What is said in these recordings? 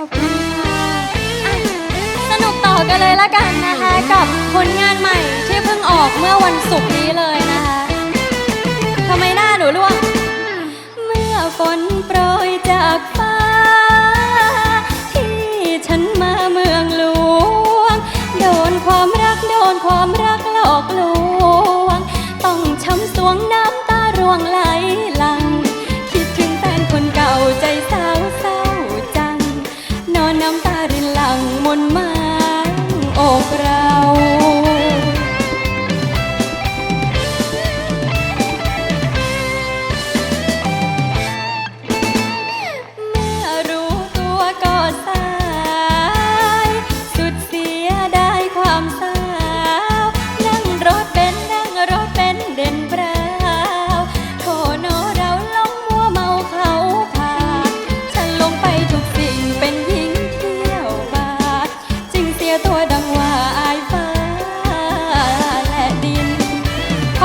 ขอบคุณค่ะอะ สนุกต่อกันเลยละกันนะคะ กับผลงานใหม่ที่เพิ่งออกเมื่อวันศุกร์นี้เลยนะคะทำไมหน้าหนูร่วง เมื่อฝนโปรยจากฟ้า ที่ฉันมาเมืองหลวง โดนความรักโดนความรักหลอกลว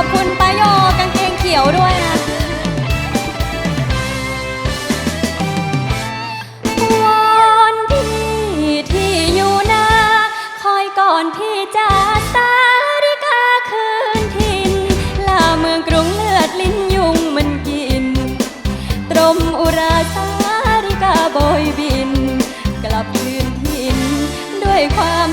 อบคุณป้าโยกางเกงเขียวด้วยนะวอนพี่ที่อยู่นาคอยก่อนพี่จะสาริกาคืนทินลาเมืองกรุงเลือดลิ้นยุงมันกิน ตรมอุราสาริกาโบยบิน กลับคืนทินด้วยความ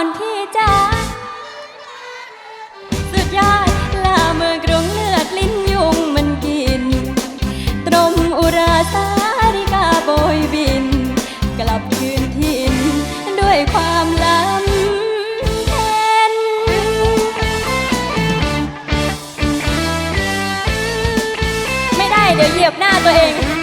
อนพี่จ้าสุดยอดลาเมืองกรุงเลือดลิ้นยุงมันกิน ตรมอุราสาริกาโบยบิน กลับคืนถิ่นด้วยความลำเค็นไม่ได้เดี๋ยวเหยียบหน้าตัวเอง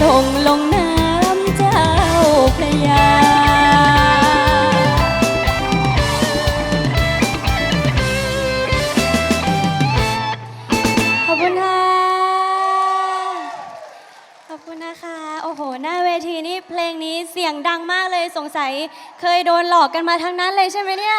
ส่งลงน้ำเจ้าพระยา ขอบคุณค่ะ ขอบคุณนะคะ โอ้โห หน้าเวทีนี่เพลงนี้เสียงดังมากเลยสงสัย เคยโดนหลอกกันมาทั้งนั้นเลยใช่ไหมเนี่ย